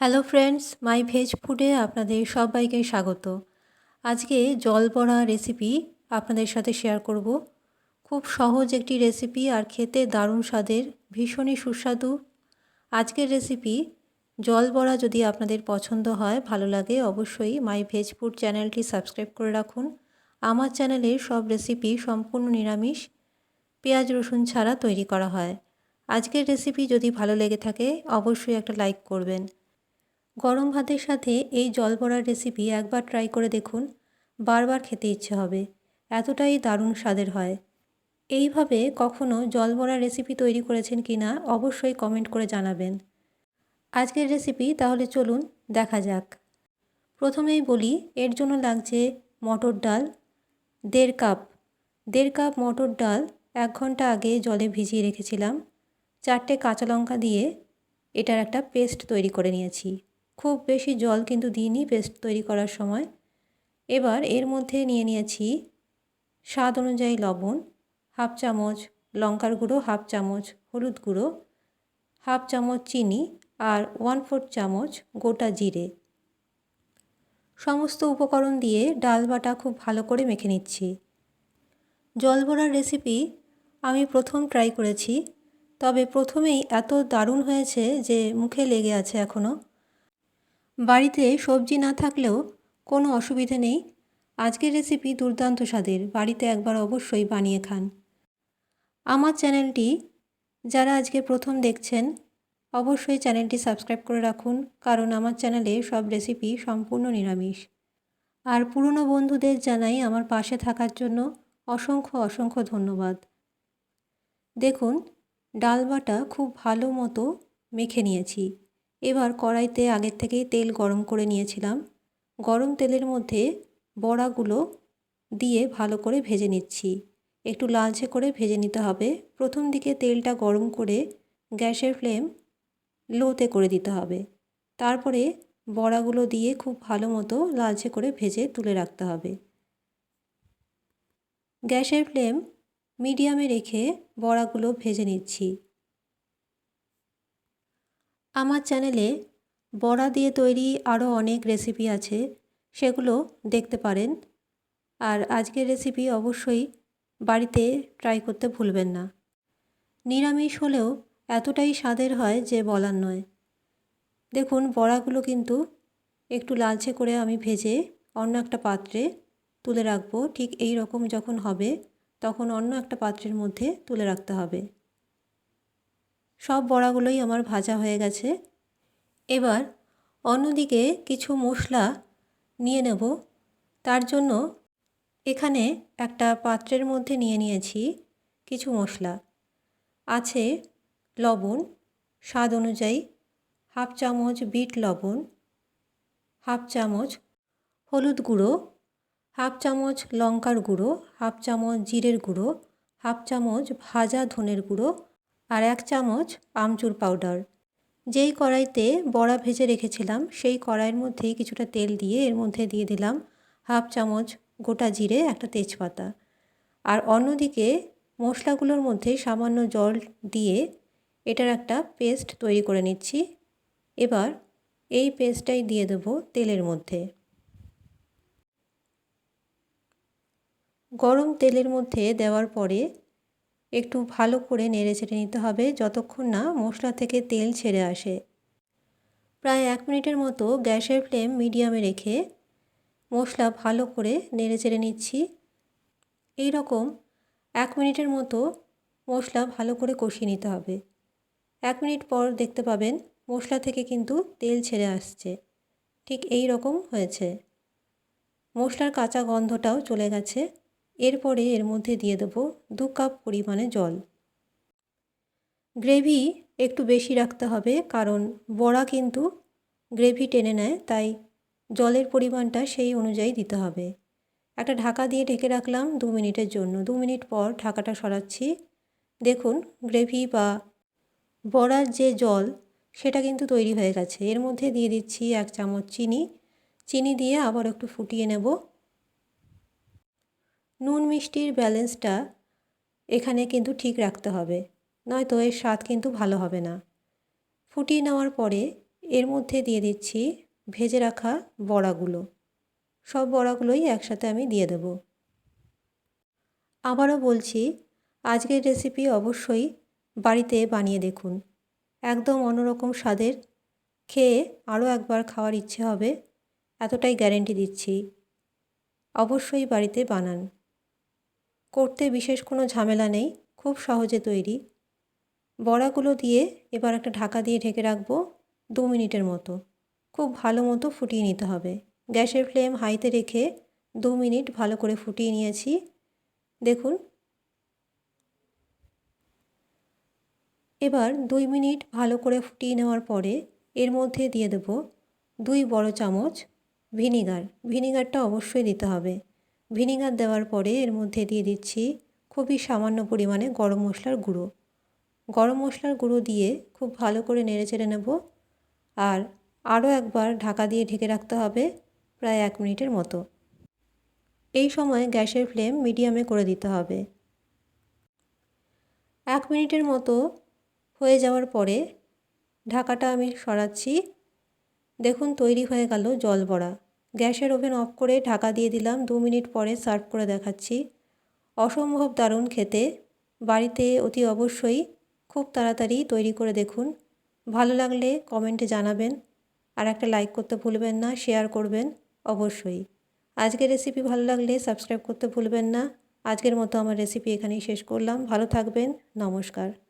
Hello friends মাই veg ফুডে আপনাদের সবাইকে স্বাগত। আজকে জল বড়া রেসিপি আপনাদের সাথে শেয়ার করব। খুব সহজ একটি রেসিপি আর খেতে দারুণ স্বাদের, ভীষণই সুস্বাদু। আজকের রেসিপি জল বড়া যদি আপনাদের পছন্দ হয়, ভালো লাগে, অবশ্যই মাই ভেজ ফুড চ্যানেলটি সাবস্ক্রাইব করে রাখুন। আমার চ্যানেলের সব রেসিপি সম্পূর্ণ নিরামিষ, পেঁয়াজ রসুন ছাড়া তৈরি করা হয়। আজকের রেসিপি যদি ভালো লেগে থাকে, অবশ্যই একটা লাইক করবেন। গরম ভাতের সাথে এই জল বড়ার রেসিপি একবার ট্রাই করে দেখুন, বারবার খেতে ইচ্ছে হবে, এতটাই দারুণ স্বাদের হয়। এইভাবে কখনো জল বড়ার রেসিপি তৈরি করেছেন কি না অবশ্যই কমেন্ট করে জানাবেন। আজকের রেসিপি তাহলে চলুন দেখা যাক। প্রথমেই বলি, এর জন্য লাগছে মটর ডাল, দেড় কাপ। দেড় কাপ মটর ডাল এক ঘণ্টা আগে জলে ভিজিয়ে রেখেছিলাম। চারটে কাঁচা লঙ্কা দিয়ে এটার একটা পেস্ট তৈরি করে নিয়েছি। খুব বেশি জল কিন্তু দিইনি পেস্ট তৈরি করার সময়। এবার এর মধ্যে নিয়ে নিয়েছি স্বাদ অনুযায়ী লবণ, হাফ চামচ লঙ্কার গুঁড়ো, হাফ চামচ হলুদ গুঁড়ো, হাফ চামচ চিনি আর ওয়ান ফোর্থ চামচ গোটা জিরে। সমস্ত উপকরণ দিয়ে ডাল বাটা খুব ভালো করে মেখে নিচ্ছি। জল ভরার রেসিপি আমি প্রথম ট্রাই করেছি, তবে প্রথমেই এত দারুণ হয়েছে যে মুখে লেগে আছে এখনও বাড়িতে সবজি না থাকলেও কোনো অসুবিধে নেই। আজকের রেসিপি দুর্দান্ত স্বাদের। বাড়িতে একবার অবশ্যই বানিয়ে খান। আমার চ্যানেলটি যারা আজকে প্রথম দেখছেন, অবশ্যই চ্যানেলটি সাবস্ক্রাইব করে রাখুন, কারণ আমার চ্যানেলে সব রেসিপি সম্পূর্ণ নিরামিষ। আর পুরনো বন্ধুদের জানাই আমার পাশে থাকার জন্য অসংখ্য অসংখ্য ধন্যবাদ। দেখুন, ডাল বাটা খুব ভালো মতো মেখে নিয়েছি। এবার কড়াইতে আগের থেকেই তেল গরম করে নিয়েছিলাম। গরম তেলের মধ্যে বড়াগুলো দিয়ে ভালো করে ভেজে নিচ্ছি। একটু লালচে করে ভেজে নিতে হবে। প্রথম দিকে তেলটা গরম করে গ্যাসের ফ্লেম লোতে করে দিতে হবে। তারপরে বড়াগুলো দিয়ে খুব ভালো মতো লালচে করে ভেজে তুলে রাখতে হবে। গ্যাসের ফ্লেম মিডিয়ামে রেখে বড়াগুলো ভেজে নিচ্ছি। আমার চ্যানেলে বড়া দিয়ে তৈরি আরও অনেক রেসিপি আছে, সেগুলো দেখতে পারেন। আর আজকের রেসিপি অবশ্যই বাড়িতে ট্রাই করতে ভুলবেন না। নিরামিষ হলেও এতটাই স্বাদের হয় যে বলার নয়। দেখুন, বড়াগুলো কিন্তু একটু লালচে করে আমি ভেজে অন্য একটা পাত্রে তুলে রাখব। ঠিক এই রকম যখন হবে, তখন অন্য একটা পাত্রের মধ্যে তুলে রাখতে হবে। সব বড়াগুলোই আমার ভাজা হয়ে গেছে। এবার অন্যদিকে কিছু মশলা নিয়ে নেব। তার জন্য এখানে একটা পাত্রের মধ্যে নিয়ে নিয়েছি কিছু মশলা। আছে লবণ, স্বাদ অনুযায়ী হাফ চামচ বিট লবণ, হাফ চামচ হলুদ গুঁড়ো, হাফ চামচ লঙ্কার গুঁড়ো, হাফ চামচ জিরের গুঁড়ো, হাফ চামচ ভাজা ধনের গুঁড়ো আর এক চামচ আমচুর পাউডার। যেই কড়াইতে বড়া ভেজে রেখেছিলাম, সেই কড়াইয়ের মধ্যেই কিছুটা তেল দিয়ে এর মধ্যে দিয়ে দিলাম হাফ চামচ গোটা জিরে, একটা তেজপাতা। আর অন্যদিকে মশলাগুলোর মধ্যে সামান্য জল দিয়ে এটার একটা পেস্ট তৈরি করে নিচ্ছি। এবার এই পেস্টটাই দিয়ে দেবো তেলের মধ্যে। গরম তেলের মধ্যে দেওয়ার পরে একটু ভালো করে নেড়ে ছেড়ে নিতে হবে যতক্ষণ না মশলা থেকে তেল ছেড়ে আসে। প্রায় এক মিনিটের মতো গ্যাসের ফ্লেম মিডিয়ামে রেখে মশলা ভালো করে নেড়ে চেড়ে নিচ্ছি। এই রকম এক মিনিটের মতো মশলা ভালো করে কষিয়ে নিতে হবে। এক মিনিট পর দেখতে পাবেন মশলা থেকে কিন্তু তেল ছেড়ে আসছে। ঠিক এই রকম হয়েছে। মশলার কাঁচা গন্ধটাও চলে গেছে। এরপরে এর মধ্যে দিয়ে দেবো দু কাপ পরিমাণে জল। গ্রেভি একটু বেশি রাখতে হবে, কারণ বড়া কিন্তু গ্রেভি টেনে নেয়, তাই জলের পরিমাণটা সেই অনুযায়ী দিতে হবে। একটা ঢাকা দিয়ে ঢেকে রাখলাম দু মিনিটের জন্য। দু মিনিট পর ঢাকাটা সরাচ্ছি। দেখুন, গ্রেভি বা বড়ার যে জল, সেটা কিন্তু তৈরি হয়ে গেছে। এর মধ্যে দিয়ে দিচ্ছি এক চামচ চিনি। চিনি দিয়ে আবার একটু ফুটিয়ে নেব। নুন মিষ্টির ব্যালেন্সটা এখানে কিন্তু ঠিক রাখতে হবে, নয়তো এর স্বাদ কিন্তু ভালো হবে না। ফুটিয়ে নেওয়ার পরে এর মধ্যে দিয়ে দিচ্ছি ভেজে রাখা বড়াগুলো। সব বড়াগুলোই একসাথে আমি দিয়ে দেব। আবারও বলছি, আজকের রেসিপি অবশ্যই বাড়িতে বানিয়ে দেখুন। একদম অন্যরকম স্বাদের। খেয়ে আরও একবার খাওয়ার ইচ্ছে হবে, এতটাই গ্যারেন্টি দিচ্ছি। অবশ্যই বাড়িতে বানান। করতে বিশেষ কোনো ঝামেলা নেই, খুব সহজে তৈরি। বড়াগুলো দিয়ে এবার একটা ঢাকা দিয়ে ঢেকে রাখব দু মিনিটের মতো। খুব ভালো মতো ফুটিয়ে নিতে হবে। গ্যাসের ফ্লেম হাইতে রেখে দু মিনিট ভালো করে ফুটিয়ে নিয়েছি। দেখুন। এবার দুই মিনিট ভালো করে ফুটিয়ে নেওয়ার পরে এর মধ্যে দিয়ে দেব দুই বড় চামচ ভিনিগার। ভিনিগারটা অবশ্যই দিতে হবে। ভিনিগার দেওয়ার পরে এর মধ্যে দিয়ে দিচ্ছি খুবই সামান্য পরিমাণে গরম মশলার গুঁড়ো। গরম মশলার গুঁড়ো দিয়ে খুব ভালো করে নেড়ে চেড়ে নেব আর আরও একবার ঢাকা দিয়ে ঢেকে রাখতে হবে প্রায় এক মিনিটের মতো। এই সময় গ্যাসের ফ্লেম মিডিয়ামে করে দিতে হবে। এক মিনিটের মতো হয়ে যাওয়ার পরে ঢাকাটা আমি সরাচ্ছি। দেখুন তৈরি হয়ে গেল জল বড়া। গ্যাসের ওভেন অফ করে ঢাকা দিয়ে দিলাম দু মিনিট পরে সার্ভ করে দেখাচ্ছি। অসম্ভব দারুণ খেতে। বাড়িতে অতি অবশ্যই খুব তাড়াতাড়ি তৈরি করে দেখুন। ভালো লাগলে কমেন্টে জানাবেন আর একটা লাইক করতে ভুলবেন না, শেয়ার করবেন অবশ্যই। আজকের রেসিপি ভালো লাগলে সাবস্ক্রাইব করতে ভুলবেন না। আজকের মতো আমার রেসিপি এখানেই শেষ করলাম। ভালো থাকবেন, নমস্কার।